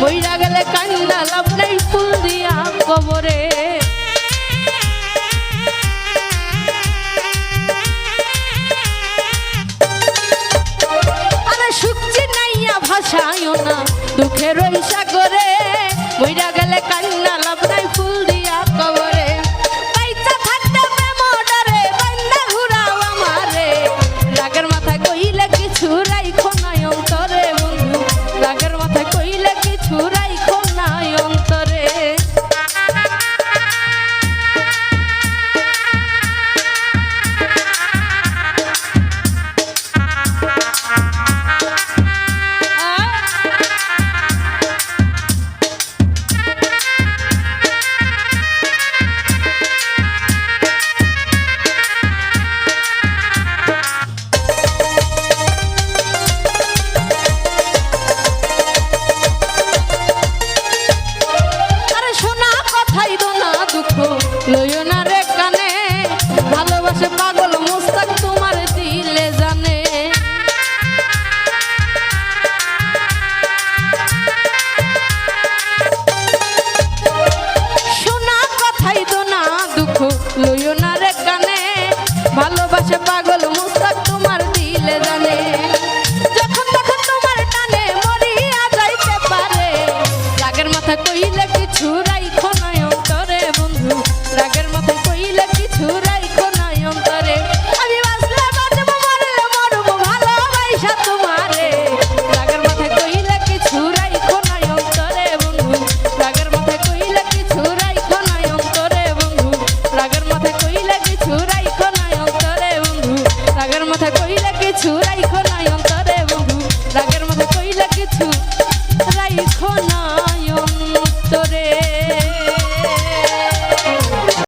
মইরা গেলে কান্না লাভ নাই ফুল দিয়া কবরে আরে না দুঃখের সাগরে। estoy